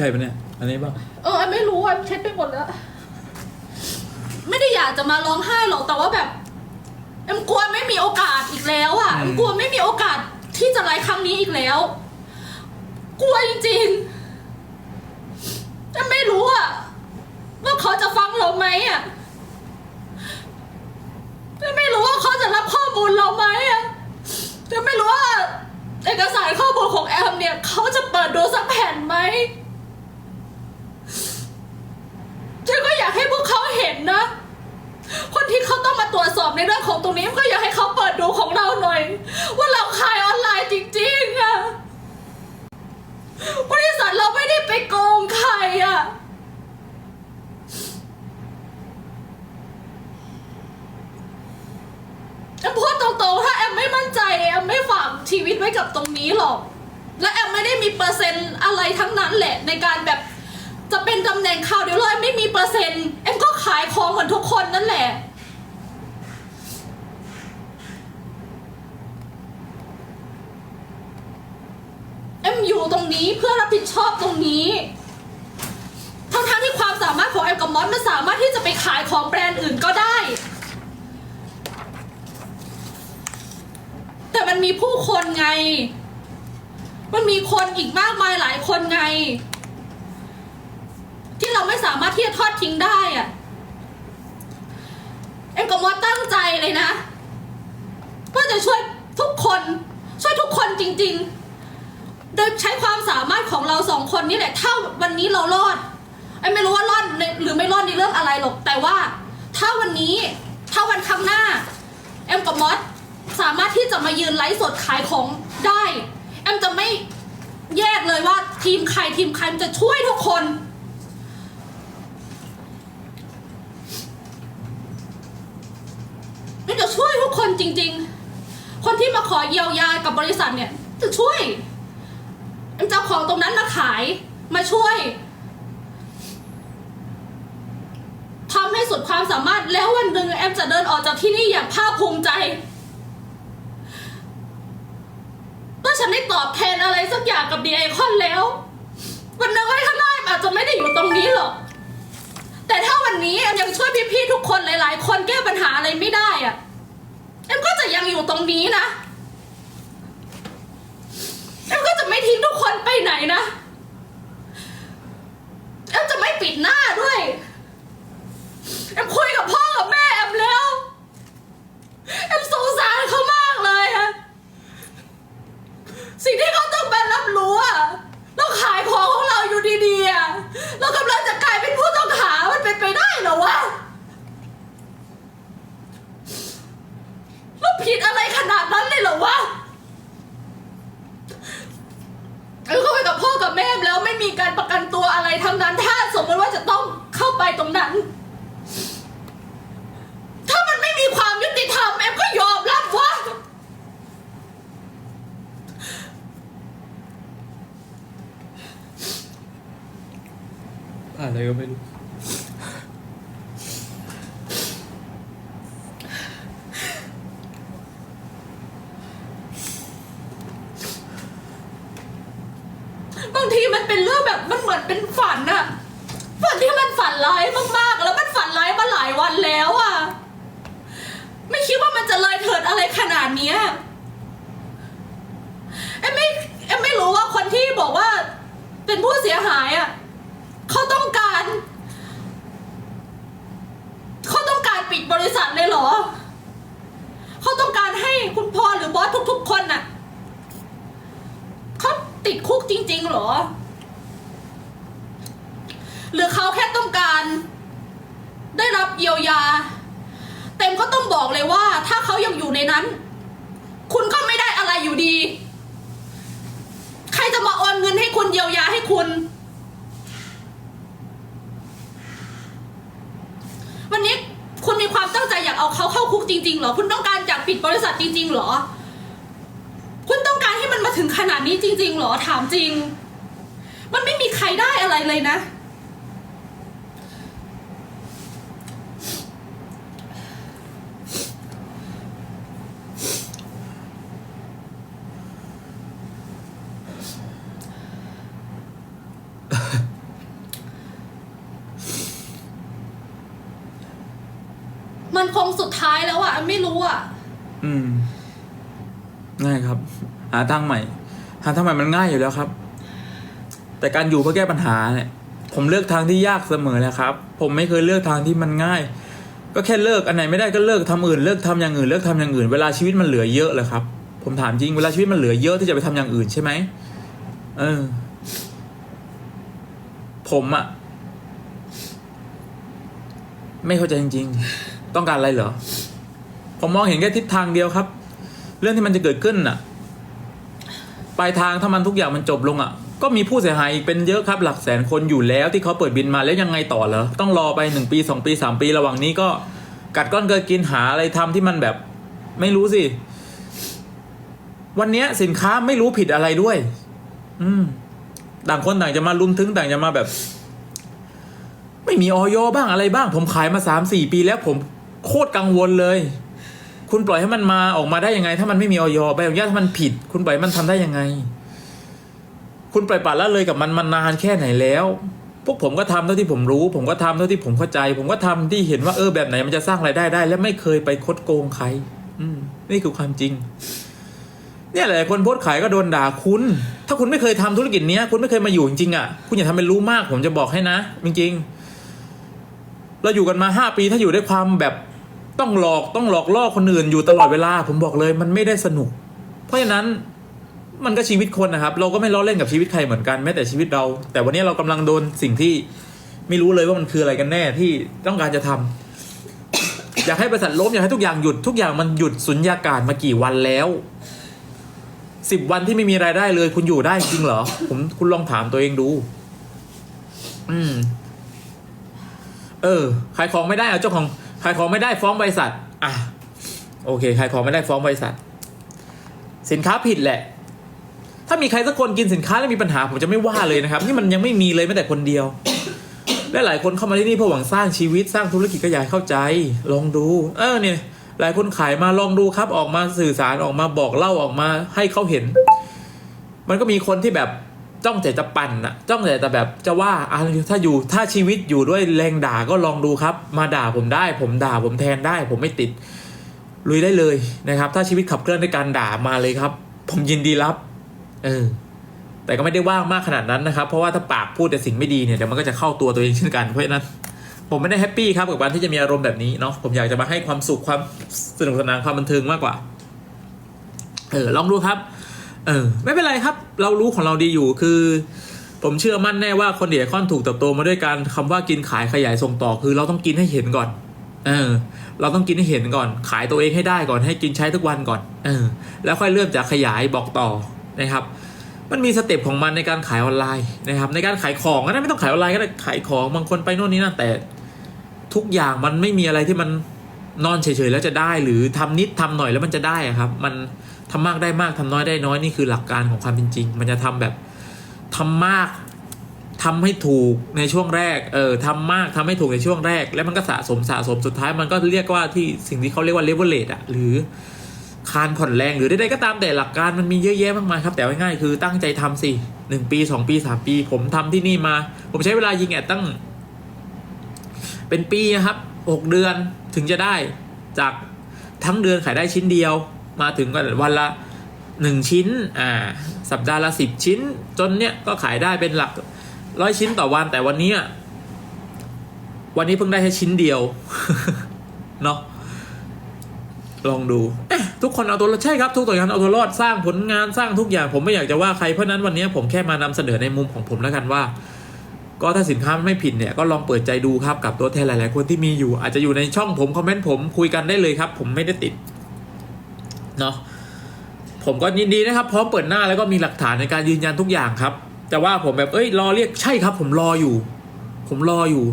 ช่ปะเนี่ย อันนี้ป่ะเออไม่รู้อะเช็ดไปหมดแล้ว ไม่ได้อยากจะมาร้องไห้หรอกแต่ว่าแบบเอ็มกลัวไม่มีโอกาสอีกแล้วอะอืมเอ็มกลัวไม่มีโอกาสที่จะไลฟ์ครั้งนี้อีกแล้ว กลัวจริงๆเอ็มไม่รู้อะว่าเขาจะฟังเราไหมอะเอ็มไม่รู้ว่าเขาจะรับข้อมูลเราไหมอะเอ็มไม่รู้ว่าเอกสารข้อมูลของแอมเนี่ยเขาจะเปิดดูสักแผ่นไหม ฉันก็ อยากให้พวกเขาเห็นนะ คนที่เขาต้องมาตรวจสอบในเรื่องของตรงนี้ก็อยากให้เขาเปิดดูของเราหน่อย ว่าเราขายออนไลน์จริงๆอะบริษัทเราไม่ได้ไปโกงใครอะแอมพูดตรงๆ ถ้าแอมไม่มั่นใจแอมไม่ฝากชีวิตไว้กับตรงนี้หรอก และแอมไม่ได้มีเปอร์เซ็นต์อะไรทั้งนั้นแหละในการแบบ จะเป็นตำแหน่งข่าวเดียวเลยไม่มีเปอร์เซ็นต์เอ็มก็ขายของเหมือนทุกคนนั่นแหละเอ็มอยู่ตรงนี้เพื่อรับผิดชอบตรงนี้ทั้งทางๆที่ความสามารถของแอมกับมอสมันสามารถที่จะไปขายของแบรนด์อื่นก็ได้ แต่มันมีผู้คนไง มันมีคนอีกมากมายหลายคนไง ที่เราไม่สามารถที่จะทอดทิ้งได้อะเอ็มกับมอสตั้งใจเลยนะว่าจะช่วยทุกคน ช่วยทุกคนจริง ๆ โดยใช้ความสามารถของเราสองคนนี่แหละถ้าวันนี้เรารอดเอ็มไม่รู้ว่ารอดหรือไม่รอดในเรื่องอะไรหรอกแต่ว่า ถ้าวันนี้ถ้าวันข้างหน้าเอ็มกับมอสสามารถที่จะมายืนไลฟ์สดขายของได้เอ็มจะไม่แยกเลยว่าทีมใครทีมใครจะช่วยทุกคน จริง ๆ คนที่มาขอเยียวยากับบริษัทเนี่ยจะช่วยเอ็มจะเอาของตรงนั้นมาขายมาช่วยทำให้สุดความสามารถแล้ววันหนึ่งแอมจะเดินออกจากที่นี่อย่างภาคภูมิใจว่าฉันได้ตอบแทนอะไรสักอย่างกับดีไอคอนแล้ว วันหนึงไว้ข้างหน้าแอมอาจจะไม่ได้อยู่ตรงนี้หรอกแต่ถ้าวันนี้แอมยังช่วยพี่ๆทุกคนหลาย ๆ คนแก้ปัญหาอะไรไม่ได้อะแอมก็จะยังอยู่ต รงนี้นะแอมก็จะไม่ทิ้งทุกคนไปไหนนะแอมจะไม่ปิดหน้าด้วยแอมคุยกับพ่อกับแม่แอมแล้วแอมสงสารเขามากเลยอะสิ่งที่เขาต้องไปรับรู้อะเราขายของของเราอยู่ดีๆอะเรากำลังจะกลายเป็นผู้ต้องหา มันเป็นไปได้เหรอวะ เราผิดอะไรขนาดนั้นเลยเหรอวะเออเข้าไปกับพ่อกับแม่แล้วไม่มีการประกันตัวอะไรทั้งนั้น ถ้าสมมติว่าจะต้องเข้าไปตรงนั้น ถ้ามันไม่มีความยุติธรรมแอมก็ยอมรับว่า อะไรก็ไม่รู้บางทีมันเป็นเรื่องแบบมันเหมือนเป็นฝันอะฝันที่มันฝันร้ายมากๆ แล้วมันฝันร้ายมาหลายวันแล้วอะไม่คิดว่ามันจะเลยเถิดอะไรขนาดเนี้ยเอ็มไม่เอ็มไม่รู้ว่าคนที่บอกว่าเป็นผู้เสียหายอะ เขาต้องการ เขาต้องการปิดบริษัทเลยเหรอ เขาต้องการให้คุณพ่อหรือบอสทุก ๆ คนน่ะเขาติดคุกจริง ๆ เหรอ หรือเขาแค่ต้องการ ได้รับเยียวยา เต็มก็ต้องบอกเลยว่า ถ้าเขายังอยู่ในนั้น คุณก็ไม่ได้อะไรอยู่ดี ใครจะมาโอนเงินให้คุณเยียวยาให้คุณ วันนี้คุณมีความตั้งใจอยาก เอาเขาเข้าคุกจริงๆเหรอ คุณต้องการอยากปิดบริษัทจริง ๆ เหรอ คุณต้องการให้มันมาถึงขนาดนี้จริง ๆ เหรอ ถามจริง มันไม่มีใครได้อะไรเลยนะ มันคงสุดท้ายแล้วอะไม่รู้อะอืมง่ายครับ หาทางใหม่ หาทางใหม่มันง่ายอยู่แล้วครับ แต่การอยู่เพื่อแก้ปัญหาเนี่ย ผมเลือกทางที่ยากเสมอแหละครับ ผมไม่เคยเลือกทางที่มันง่าย ก็แค่เลิกอันไหนไม่ได้ก็เลิกทำอื่นเลิกทำอย่างอื่นเลิกทำอย่างอื่นเวลาชีวิตมันเหลือเยอะเลยครับ ผมถามจริงเวลาชีวิตมันเหลือเยอะที่จะไปทำอย่างอื่นใช่ไหมเออ ผมอะไม่เข้าใจจริง ๆ ต้องการอะไรเหรอ ผมมองเห็นแค่ทิศทางเดียวครับ เรื่องที่มันจะเกิดขึ้นน่ะ ปลายทางถ้ามันทุกอย่างมันจบลงอะ ก็มีผู้เสียหายอีกเป็นเยอะครับ หลักแสนคนอยู่แล้วที่เขาเปิดบินมาแล้วยังไงต่อเหรอ ต้องรอไปหนึ่งปีสองปีสามปีระหว่างนี้ก็กัดก้อนเกินกินหาอะไรทำที่มันแบบ ไม่รู้สิ วันนี้สินค้าไม่รู้ผิดอะไรด้วย อืมต่างคนต่างจะมาลุมถึงต่างจะมาแบบ ไม่มีออยบ้างอะไรบ้าง ผมขายมาสามสี่ปีแล้วผม โคตรกังวลเลย คุณปล่อยให้มันมาออกมาได้ยังไง ถ้ามันไม่มีออยใบอนุญาตถ้ามันผิด คุณปล่อยมันทำได้ยังไง คุณปล่อยปละละเลยกับมันมานานแค่ไหนแล้ว พวกผมก็ทำเท่าที่ผมรู้ ผมก็ทำเท่าที่ผมเข้าใจ ผมก็ทำที่เห็นว่าเออแบบไหนมันจะสร้างรายได้ได้ และไม่เคยไปคดโกงใคร อืมนี่คือความจริง เนี่ยหลายคนโพสขายก็โดนด่าคุณ ถ้าคุณไม่เคยทำธุรกิจเนี้ย คุณไม่เคยมาอยู่จริงๆอะคุณอย่าทำเป็นรู้มาก ผมจะบอกให้นะจริง ๆเราอยู่กันมาห้าปีถ้าอยู่ด้วยความแบบ ต้องหลอกต้องหลอกล่อคนอื่นอยู่ตลอดเวลา ผมบอกเลยมันไม่ได้สนุก เพราะฉะนั้นมันก็ชีวิตคนนะครับ เราก็ไม่ล้อเล่นกับชีวิตใครเหมือนกันแม้แต่ชีวิตเรา แต่วันนี้เรากำลังโดนสิ่งที่ไม่รู้เลยว่ามันคืออะไรกันแน่ที่ต้องการจะทำอยากให้บริษัทล้มอยากให้ทุกอย่างหยุดทุกอย่างมันหยุดสุญญากาศมากี่วันแล้วสิบวันที่ไม่มีรายได้เลย คุณอยู่ได้จริงเหรอ ผมคุณลองถามตัวเองดู อืม เออขายของไม่ได้เอาเจ้าของ ขายของไม่ได้ฟ้องบริษัท อะ โอเคขายของไม่ได้ฟ้องบริษัท สินค้าผิดแหละ ถ้ามีใครสักคนกินสินค้าแล้วมีปัญหาผมจะไม่ว่าเลยนะครับ นี่มันยังไม่มีเลยแม้แต่คนเดียว และหลายคนเข้ามาที่นี่เพื่อหวังสร้างชีวิตสร้างธุรกิจก็อยากเข้าใจ ลองดู เออเนี่ย หลายคนขายมาลองดูครับ ออกมาสื่อสารออกมาบอกเล่าออกมาให้เขาเห็น มันก็มีคนที่แบบ จ้องแต่จะปั่นอะจ้องแต่จะแบบจะว่าอะถ้าอยู่ถ้าชีวิตอยู่ด้วยแรงด่าก็ลองดูครับ มาด่าผมได้ ผมด่าผมแทนได้ ผมไม่ติดลุยได้เลยนะครับ ถ้าชีวิตขับเคลื่อนด้วยการด่ามาเลยครับ ผมยินดีรับ เออ แต่ก็ไม่ได้ว่างมากขนาดนั้นนะครับ เพราะว่าถ้าปากพูดแต่สิ่งไม่ดีเนี่ยเดี๋ยวมันก็จะเข้าตัวตัวเองเช่นกันเพราะฉะนั้นผมไม่ได้แฮปปี้ครับกับการที่จะมีอารมณ์แบบนี้เนาะผมอยากจะมาให้ความสุขความสนุกสนานความบันเทิงมากกว่า เออลองดูครับ เออ ไม่เป็นไรครับ เรารู้ของเราดีอยู่คือ ผมเชื่อมั่นแน่ว่าคนเดียคอนถูกเติบโตมาด้วยการคำว่ากินขายขยายส่งต่อ คือเราต้องกินให้เห็นก่อน เออ เราต้องกินให้เห็นก่อน ขายตัวเองให้ได้ก่อนให้กินใช้ทุกวันก่อน เออ แล้วค่อยเริ่มจากขยายบอกต่อนะครับ มันมีสเต็ปของมันในการขายออนไลน์นะครับ ในการขายของก็ได้ไม่ต้องขายออนไลน์ก็ได้ขายของบางคนไปโน่นนี่นั่นแต่ ทุกอย่างมันไม่มีอะไรที่มัน นอนเฉยๆแล้วจะได้หรือทำนิดทำหน่อยแล้วมันจะได้อะครับ มันทำมากได้มากทำน้อยได้น้อยนี่คือหลักการของความเป็นจริง มันจะทำแบบทำมากทำให้ถูกในช่วงแรก เออทำมากทำให้ถูกในช่วงแรก แล้วมันก็สะสมสะสมสุดท้ายมันก็เรียกว่าที่สิ่งที่เขาเรียกว่าเลเวลเลตอะหรือคานผ่อนแรงหรือใดๆก็ตามแต่หลักการมันมีเยอะแยะมากมายครับ แต่ง่ายๆคือตั้งใจทำสิหนึ่งปีสองปีสามปี ผมทำที่นี่มา ผมใช้เวลายิงแอดตั้ง เป็นปีครับหกเดือน ถึงจะได้จากทั้งเดือนขายได้ชิ้นเดียว มาถึงก็วันละหนึ่งชิ้นอ่าสัปดาห์ละสิบชิ้น จนเนี้ยก็ขายได้เป็นหลักร้อยชิ้นต่อวันแต่วันนี้วันนี้เพิ่งได้แค่ชิ้นเดียวเนาะลองดูทุกคนเอาตัวรอดใช่ครับทุกตัวอย่างเอาตัวรอดสร้างผลงานสร้างทุกอย่างผมไม่อยากจะว่าใครเพราะฉะนั้นวันนี้ผมแค่มานำเสนอในมุมของผมแล้วกันว่า ก็ถ้าสินค้ามันไม่ผิดเนี่ยก็ลองเปิดใจดูครับกับตัวแทนหลาย ๆ คนที่มีอยู่อาจจะอยู่ในช่องผมคอมเมนต์ผมคุยกันได้เลยครับ ผมไม่ได้ติดเนาะผมก็ยินดีนะครับพร้อมเปิดหน้าแล้วก็มีหลักฐานในการยืนยันทุกอย่างครับ แต่ว่าผมแบบเอ้ยรอเรียกใช่ครับ ผมรออยู่ ผมรออยู่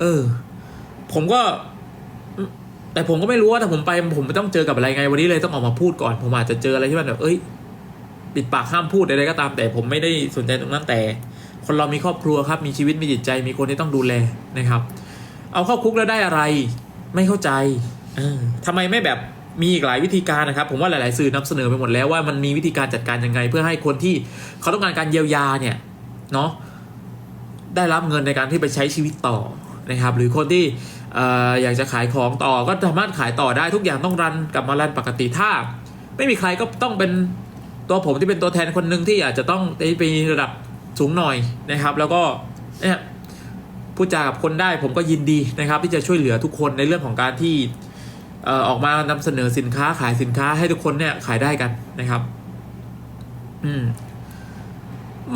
เออ ผมก็ แต่ผมก็ไม่รู้ว่าถ้าผมไปผมไม่ต้องเจอกับอะไรไงวันนี้เลยต้องออกมาพูดก่อน ผมอาจจะเจออะไรที่มันแบบเอ้ยปิดปากห้ามพูดอะไรก็ตามแต่ผมไม่ได้สนใจตรงนั้นแต่ คนเรามีครอบครัวครับ มีชีวิตมีจิตใจมีคนที่ต้องดูแลนะครับ เอาเข้าคุกแล้วได้อะไร ไม่เข้าใจเออทำไมไม่แบบมีอีกหลายวิธีการนะครับ ผมว่าหลาย ๆ สื่อนำเสนอไปหมดแล้วว่ามันมีวิธีการจัดการยังไง เพื่อให้คนที่เขาต้องการการเยียวยาเนี่ยเนาะได้รับเงินในการที่ไปใช้ชีวิตต่อนะครับ หรือคนที่ออยากจะขายของต่อก็สามารถขายต่อได้ทุกอย่างต้องรันกลับมารันปกติถ้า ไม่มีใครก็ต้องเป็นตัวผมที่เป็นตัวแทนคนหนึ่งที่อาจจะต้องไประดับ สูงหน่อยนะครับ แล้วก็เนี่ยพูดจากับคนได้ผมก็ยินดีนะครับ ที่จะช่วยเหลือทุกคนในเรื่องของการที่อออกมานำเสนอสินค้าขายสินค้าให้ทุกคนเนี่ยขายได้กันนะครับ อืม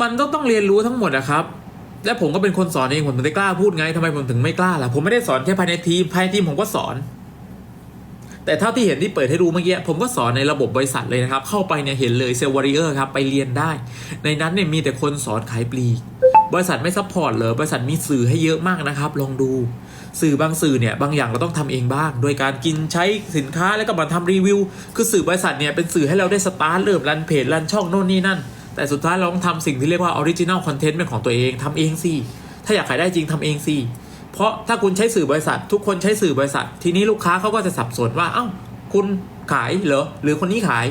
มันต้องต้องเรียนรู้ทั้งหมดนะครับ และผมก็เป็นคนสอนเองผมถึงได้กล้าพูดไงทำไมผมถึงไม่กล้าล่ะผมไม่ได้สอนแค่ภายในทีมภายในทีมผมก็สอน แต่เท่าที่เห็นที่เปิดให้ดูเมื่อกี้ผมก็สอนในระบบบริษัทเลยนะครับ เข้าไปเนี่ยเห็นเลยเซลวอริเออร์ครับไปเรียนได้ ในนั้นเนี่ยมีแต่คนสอนขายปลีก บริษัทไม่ซัพพอร์ตเลยบริษัทมีสื่อให้เยอะมากนะครับ ลองดูสื่อบางสื่อเนี่ยบางอย่างเราต้องทำเองบ้าง โดยการกินใช้สินค้าแล้วก็มาทำรีวิว คือสื่อบริษัทเนี่ยเป็นสื่อให้เราได้สตาร์ทเริ่มรันเพจรันช่องโน่นนี่นั่น แต่สุดท้ายเราต้องทำสิ่งที่เรียกว่าออริจิน l ลคอนเทนต์เป็นของตัวเองทำเองสิถ้าอยากขายได้จริงทำเองสิ เพราะถ้าคุณใช้สื่อบริษัท ทุกคนใช้สื่อบริษัท ทีนี้ลูกค้าเขาก็จะสับสนว่า เอ้า คุณขายเหรอ หรือคนนี้ขาย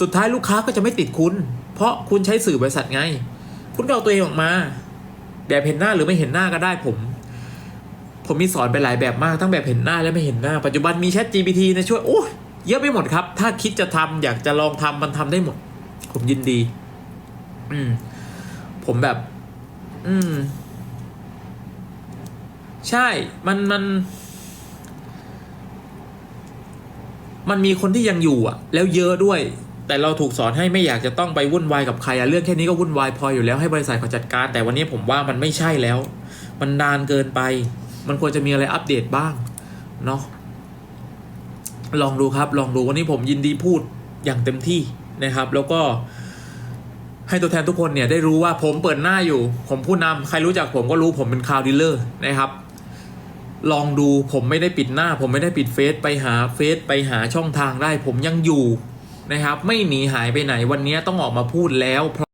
สุดท้ายลูกค้าก็จะไม่ติดคุณ เพราะคุณใช้สื่อบริษัทไง คุณเอาตัวเองออกมาแบบเห็นหน้าหรือไม่เห็นหน้าก็ได้ผม ผมมีสอนไปหลายแบบมากทั้งแบบเห็นหน้าและไม่เห็นหน้า ปัจจุบันมีแชท GPT นะช่วยโอ้ยเยอะไปหมดครับ ถ้าคิดจะทำอยากจะลองทำมันทำได้หมด ผมยินดี อืม ผมแบบ อืม ใช่ มันมัน มันมีคนที่ยังอยู่อะ แล้วเยอะด้วย แต่เราถูกสอนให้ไม่อยากจะต้องไปวุ่นวายกับใครอะเรื่องแค่นี้ก็วุ่นวายพออยู่แล้วให้บริษัทเขาจัดการ แต่วันนี้ผมว่ามันไม่ใช่แล้ว มันนานเกินไป มันควรจะมีอะไรอัปเดตบ้าง เนาะลองดูครับ ลองดูวันนี้ผมยินดีพูดอย่างเต็มที่นะครับ แล้วก็ให้ตัวแทนทุกคนเนี่ยได้รู้ว่าผมเปิดหน้าอยู่ ผมผู้นำใครรู้จักผมก็รู้ผมเป็นคาวดีลเลอร์นะครับ ลองดูผมไม่ได้ปิดหน้า ผมไม่ได้ปิดเฟซไปหาเฟซไปหาช่องทางได้ ผมยังอยู่นะครับ ไม่หนีหายไปไหนวันนี้ต้องออกมาพูดแล้วเพราะ